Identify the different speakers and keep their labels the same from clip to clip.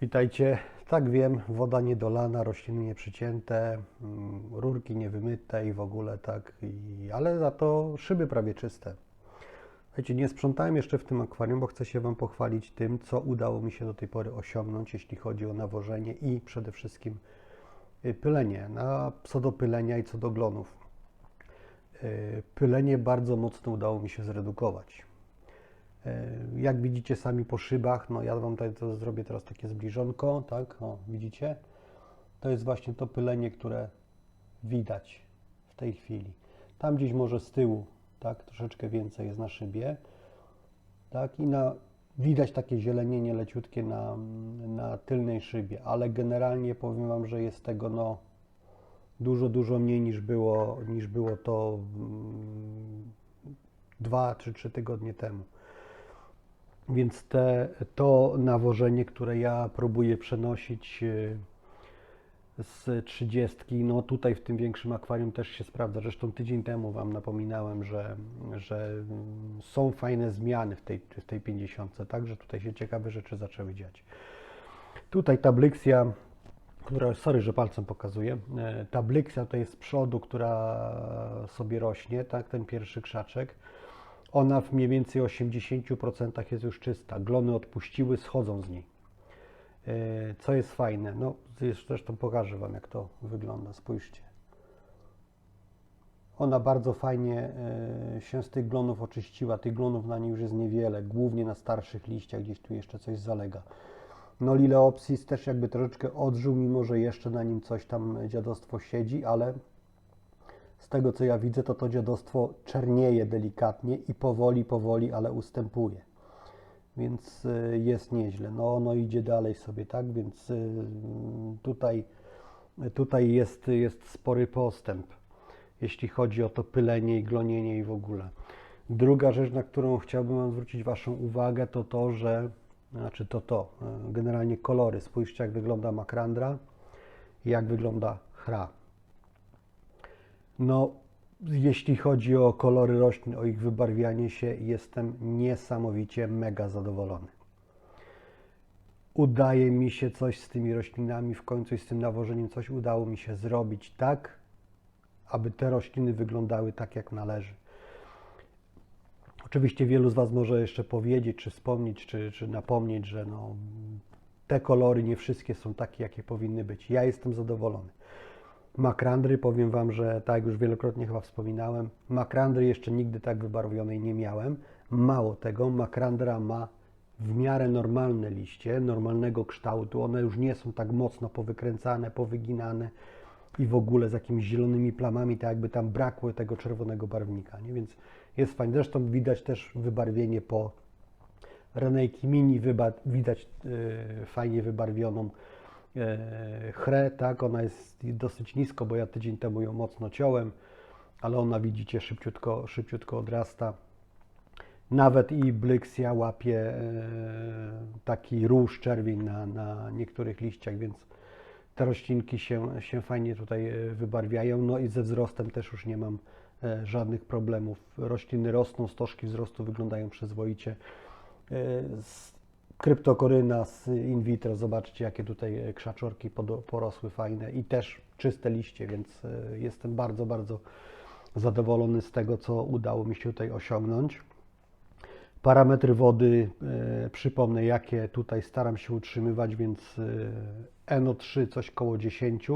Speaker 1: Witajcie. Tak wiem, woda niedolana, rośliny nieprzycięte, mm, rurki niewymyte i w ogóle tak, ale za to szyby prawie czyste. Słuchajcie, nie sprzątałem jeszcze w tym akwarium, bo chcę się Wam pochwalić tym, co udało mi się do tej pory osiągnąć, jeśli chodzi o nawożenie i przede wszystkim y, pylenie, na, co do pylenia i co do glonów. Y, Pylenie bardzo mocno udało mi się zredukować. E, Jak widzicie sami po szybach, no ja Wam tutaj to zrobię teraz takie zbliżonko, tak, o, widzicie? To jest właśnie to pylenie, które widać w tej chwili. Tam gdzieś może z tyłu, tak, troszeczkę więcej jest na szybie, tak, i na, widać takie zielenienie leciutkie na, na tylnej szybie, ale generalnie powiem Wam, że jest tego, no, dużo, dużo mniej niż było, niż było to mm, dwa czy trzy tygodnie temu. Więc te, to nawożenie, które ja próbuję przenosić y, z 30, no tutaj w tym większym akwarium też się sprawdza. Zresztą tydzień temu Wam napominałem, że, że mm, są fajne zmiany w tej, w tej 50, także tutaj się ciekawe rzeczy zaczęły dziać. Tutaj tabliksja, która, sorry, że palcem pokazuję, e, tabliksja to jest z przodu, która sobie rośnie, tak, ten pierwszy krzaczek. Ona w mniej więcej 80% jest już czysta. Glony odpuściły, schodzą z niej. E, Co jest fajne, no zresztą- pokażę Wam jak to wygląda, spójrzcie. Ona bardzo fajnie e, się z tych glonów oczyściła. Tych glonów na niej już jest niewiele, głównie na starszych liściach, gdzieś tu jeszcze coś zalega. No Lileopsis też jakby troszeczkę odżył, mimo że jeszcze na nim coś tam dziadostwo siedzi, ale z tego co ja widzę, to to dziadostwo czernieje delikatnie i powoli, powoli, ale ustępuje. Więc y, jest nieźle. No ono idzie dalej sobie, tak? Więc y, tutaj, tutaj jest, jest spory postęp, jeśli chodzi o to pylenie i glonienie i w ogóle. Druga rzecz, na którą chciałbym zwrócić Waszą uwagę, to to, że, znaczy to to, y, generalnie kolory. Spójrzcie, jak wygląda makrandra i jak wygląda chra. No, jeśli chodzi o kolory roślin, o ich wybarwianie się, jestem niesamowicie mega zadowolony. Udaje mi się coś z tymi roślinami w końcu z tym nawożeniem, coś udało mi się zrobić tak, aby te rośliny wyglądały tak, jak należy. Oczywiście wielu z Was może jeszcze powiedzieć, czy wspomnieć, czy, czy napomnieć, że no, te kolory nie wszystkie są takie, jakie powinny być. Ja jestem zadowolony. Makrandry, powiem Wam, że tak jak już wielokrotnie chyba wspominałem, makrandry jeszcze nigdy tak wybarwionej nie miałem. Mało tego, makrandra ma w miarę normalne liście, normalnego kształtu. One już nie są tak mocno powykręcane, powyginane i w ogóle z jakimiś zielonymi plamami, tak jakby tam brakło tego czerwonego barwnika, nie? więc jest fajnie. Zresztą widać też wybarwienie po Renejki Mini, widać yy, fajnie wybarwioną chrę, tak, ona jest dosyć nisko, bo ja tydzień temu ją mocno ciąłem, ale ona widzicie szybciutko, szybciutko odrasta. Nawet i Blixia łapie e, taki róż czerwień na, na niektórych liściach, więc te roślinki się, się fajnie tutaj e, wybarwiają. No i ze wzrostem też już nie mam e, żadnych problemów. Rośliny rosną, stożki wzrostu wyglądają przyzwoicie. Kryptokoryna z in vitro, zobaczcie jakie tutaj e, krzaczorki porosły fajne i też czyste liście, więc e, jestem bardzo, bardzo zadowolony z tego, co udało mi się tutaj osiągnąć. Parametry wody, e, przypomnę jakie tutaj staram się utrzymywać, więc e, NO3 coś koło 10.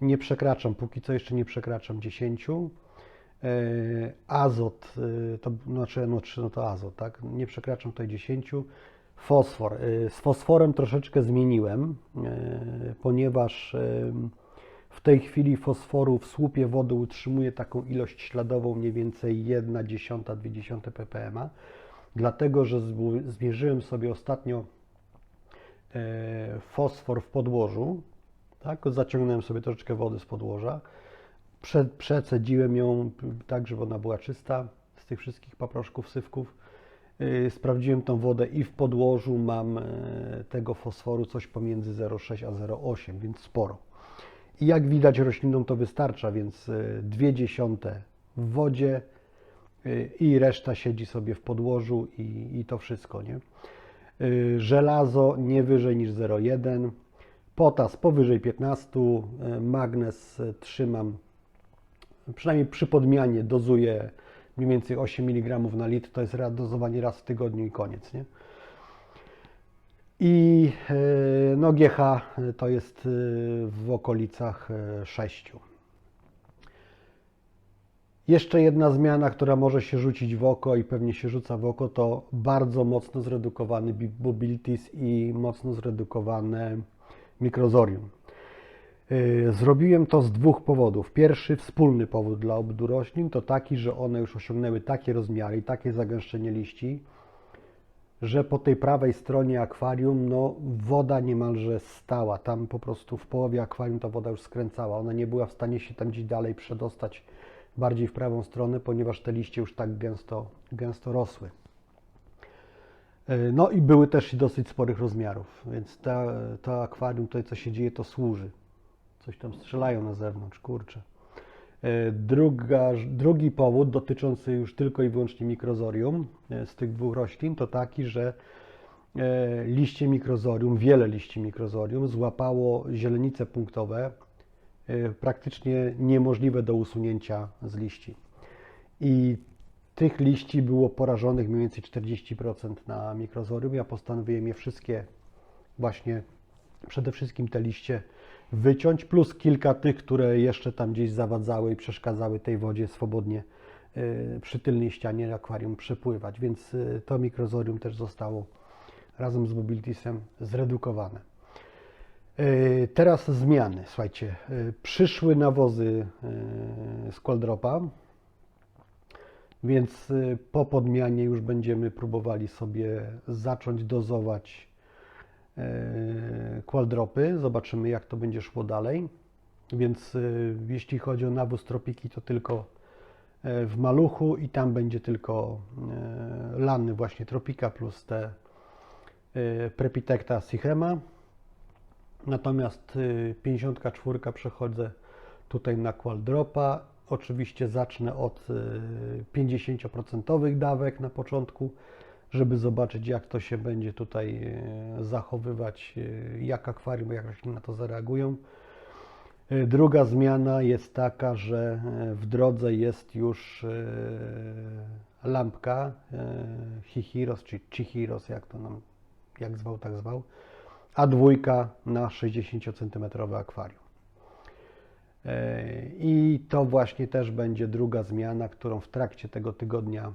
Speaker 1: Nie przekraczam, póki co jeszcze nie przekraczam 10. E, Azot, to znaczy NO3, no to azot, tak? Nie przekraczam tutaj 10. Fosfor. E, Z fosforem troszeczkę zmieniłem, e, ponieważ e, w tej chwili fosforu w słupie wody utrzymuje taką ilość śladową mniej więcej 1,1-2 ppm, dlatego że zmierzyłem sobie ostatnio fosfor w podłożu, tak, zaciągnąłem sobie troszeczkę wody z podłoża, Prze, przecedziłem ją tak, żeby ona była czysta z tych wszystkich paproszków, sywków. Yy, Sprawdziłem tą wodę i w podłożu mam e, tego fosforu coś pomiędzy 0,6 a 0,8, więc sporo. I jak widać roślinom to wystarcza, więc e, dwie dziesiąte w wodzie e, i reszta siedzi sobie w podłożu i, i to wszystko, nie? y, żelazo nie wyżej niż 0,1, potas powyżej 15, y, magnez y, trzymam, przynajmniej przy podmianie dozuję mniej więcej 8 mg na litr, to jest dozowanie raz w tygodniu i koniec, nie? I y, no GH to jest y, w okolicach y, 6. Jeszcze jedna zmiana, która może się rzucić w oko i pewnie się rzuca w oko, to bardzo mocno zredukowany bi- mobilities i mocno zredukowane mikrozorium. Yy, Zrobiłem to z dwóch powodów. Pierwszy wspólny powód dla obdu roślin to taki, że one już osiągnęły takie rozmiary i takie zagęszczenie liści, że po tej prawej stronie akwarium no, woda niemalże stała. Tam po prostu w połowie akwarium ta woda już skręcała. Ona nie była w stanie się tam gdzieś dalej przedostać bardziej w prawą stronę, ponieważ te liście już tak gęsto, gęsto rosły. E, No i były też dosyć sporych rozmiarów, więc ta, to akwarium, tutaj co się dzieje, to służy. Coś tam strzelają na zewnątrz, kurczę. E, Druga, drugi powód dotyczący już tylko i wyłącznie mikrozorium e, z tych dwóch roślin to taki, że e, liście mikrozorium, wiele liści mikrozorium złapało zielenice punktowe, praktycznie niemożliwe do usunięcia z liści. I tych liści było porażonych mniej więcej 40% na mikrozorium. Ja postanowiłem je wszystkie właśnie, przede wszystkim te liście wyciąć, plus kilka tych, które jeszcze tam gdzieś zawadzały i przeszkadzały tej wodzie swobodnie y, przy tylnej ścianie akwarium przepływać, więc y, to mikrozorium też zostało razem z mobilitiesem zredukowane. Y, Teraz zmiany, słuchajcie, przyszły nawozy z Qualdropa, więc po podmianie już będziemy próbowali sobie zacząć dozować qualdropy. Zobaczymy, jak to będzie szło dalej. Więc y, jeśli chodzi o nawóz tropiki, to tylko e, w maluchu i tam będzie tylko e, lany właśnie tropika plus te e, Prepitecta Sichema. Natomiast y, 54 przechodzę tutaj na qualdropa. Oczywiście zacznę od y, 50% dawek na początku, żeby zobaczyć jak to się będzie tutaj y, zachowywać, y, jak akwarium, jak rośliny na to zareagują. Y, Druga zmiana jest taka, że w drodze jest już lampka Hihiros, czy Chihiros, jak to nam, jak zwał, tak zwał, a dwójka na 60 cm akwarium. E, I to właśnie też będzie druga zmiana, którą w trakcie tego tygodnia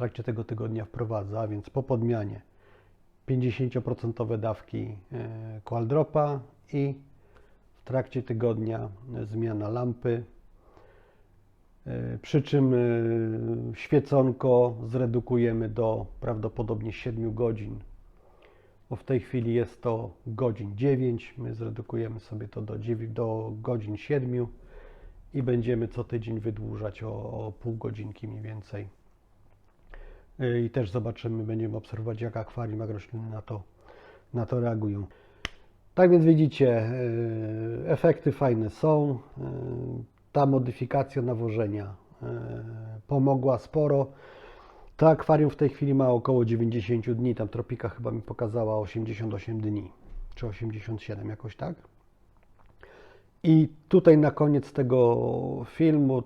Speaker 1: trakcie tego tygodnia wprowadza, więc po podmianie 50% dawki e, qualdropa i w trakcie tygodnia e, zmiana lampy. E, Przy czym świeconko zredukujemy do prawdopodobnie 7 godzin bo w tej chwili jest to godzin 9, my zredukujemy sobie to do, 9, do godzin 7 i będziemy co tydzień wydłużać o, o pół godzinki mniej więcej. I też zobaczymy, będziemy obserwować jak akwarium, jak rośliny na to, na to reagują. Tak więc widzicie, y, efekty fajne są. Y, Ta modyfikacja nawożenia y, pomogła sporo. To akwarium w tej chwili ma około 90 dni, tam tropika chyba mi pokazała 88 dni, czy 87 jakoś tak. I tutaj na koniec tego filmu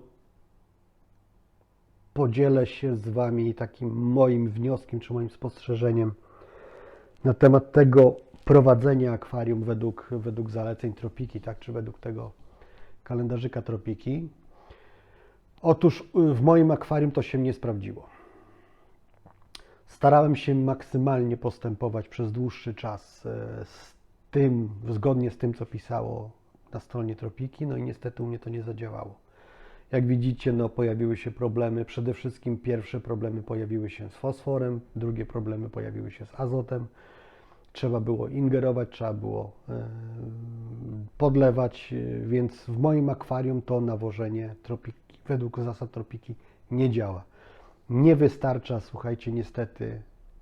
Speaker 1: podzielę się z Wami takim moim wnioskiem, czy moim spostrzeżeniem na temat tego prowadzenia akwarium według, według zaleceń tropiki, tak, czy według tego kalendarzyka tropiki. Otóż y, w moim akwarium to się nie sprawdziło. Starałem się maksymalnie postępować przez dłuższy czas e, z tym, zgodnie z tym, co pisało na stronie Tropiki, no i niestety u mnie to nie zadziałało. Jak widzicie, no pojawiły się problemy, przede wszystkim pierwsze problemy pojawiły się z fosforem, drugie problemy pojawiły się z azotem. Trzeba było ingerować, trzeba było e, podlewać, e, więc w moim akwarium to nawożenie tropiki, według zasad tropiki nie działa. Nie wystarcza, słuchajcie, niestety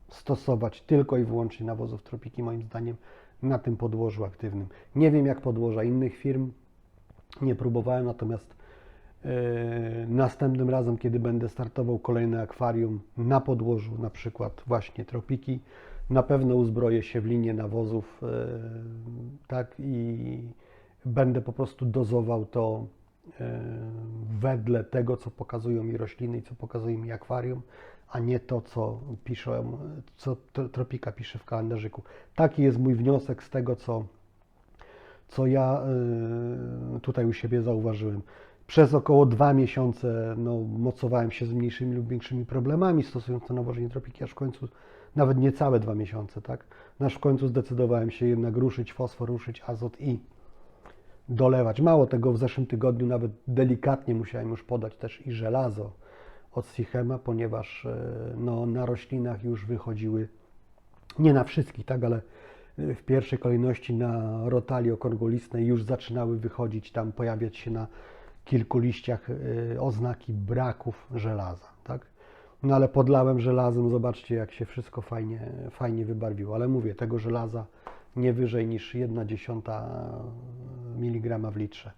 Speaker 1: stosować tylko i wyłącznie nawozów tropiki, moim zdaniem, na tym podłożu aktywnym. Nie wiem jak podłoża innych firm, nie próbowałem, natomiast Następnym razem, kiedy będę startował kolejne akwarium na podłożu, na przykład właśnie tropiki, na pewno uzbroję się w linię nawozów, e, tak, i będę po prostu dozował to e, wedle tego, co pokazują mi rośliny i co pokazuje mi akwarium, a nie to, co piszą, co tro- tropika pisze w kalendarzyku. Taki jest mój wniosek z tego, co, co ja tutaj u siebie zauważyłem. Przez około dwa miesiące no, mocowałem się z mniejszymi lub większymi problemami stosując to nawożenie tropiki, aż w końcu, nawet niecałe dwa miesiące, tak? Aż w końcu zdecydowałem się jednak ruszyć fosfor, ruszyć azot i dolewać. Mało tego, w zeszłym tygodniu nawet delikatnie musiałem już podać też i żelazo od Sichema, ponieważ e, no, na roślinach już wychodziły, nie na wszystkich, tak, ale e, w pierwszej kolejności na rotali okrągłolistnej już zaczynały wychodzić, tam pojawiać się na kilku liściach e, oznaki braków żelaza, tak. No ale podlałem żelazem, zobaczcie jak się wszystko fajnie, fajnie wybarwiło, ale mówię, tego żelaza nie wyżej niż 1 dziesiąta miligrama w litrze.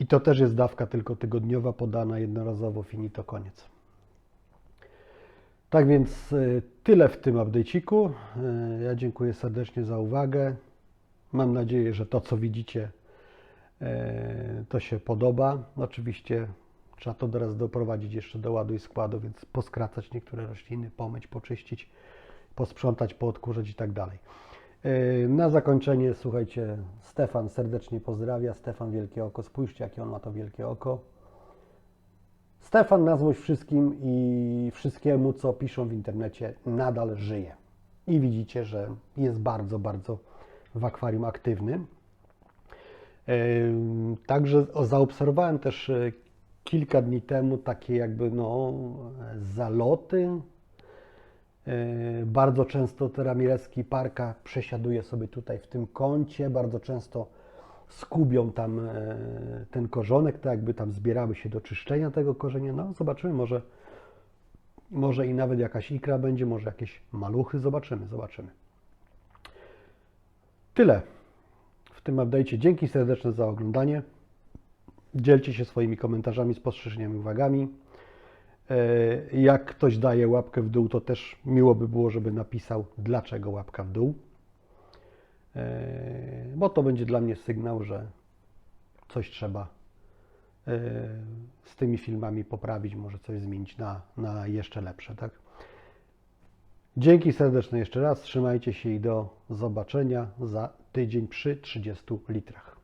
Speaker 1: I to też jest dawka tylko tygodniowa, podana jednorazowo, finito, koniec. Tak więc y, tyle w tym update'iku. Y, Ja dziękuję serdecznie za uwagę. Mam nadzieję, że to co widzicie y, to się podoba. Oczywiście trzeba to teraz doprowadzić jeszcze do ładu i składu, więc poskracać niektóre rośliny, pomyć, poczyścić, posprzątać, poodkurzać i tak dalej. Yy, Na zakończenie, słuchajcie, Stefan serdecznie pozdrawia. Stefan Wielkie Oko, spójrzcie, jakie on ma to wielkie oko. Stefan na złość wszystkim i wszystkiemu, co piszą w internecie, nadal żyje. I widzicie, że jest bardzo, bardzo w akwarium aktywny. Także zaobserwowałem też yy, kilka dni temu takie jakby no, zaloty, Yy, Bardzo często Ramirezki Parka przesiaduje sobie tutaj w tym kącie, bardzo często skubią tam e, ten korzonek, tak jakby tam zbierały się do czyszczenia tego korzenia. No zobaczymy, może, może i nawet jakaś ikra będzie, może jakieś maluchy, zobaczymy, zobaczymy. Tyle tym update'cie. Dzięki serdeczne za oglądanie. Dzielcie się swoimi komentarzami, spostrzeżeniami, uwagami. E, Jak ktoś daje łapkę w dół, to też miło by było, żeby napisał, dlaczego łapka w dół. E, Bo to będzie dla mnie sygnał, że coś trzeba e, z tymi filmami poprawić, może coś zmienić na, na jeszcze lepsze, tak? Dzięki serdeczne jeszcze raz, trzymajcie się i do zobaczenia za tydzień przy 30 litrach.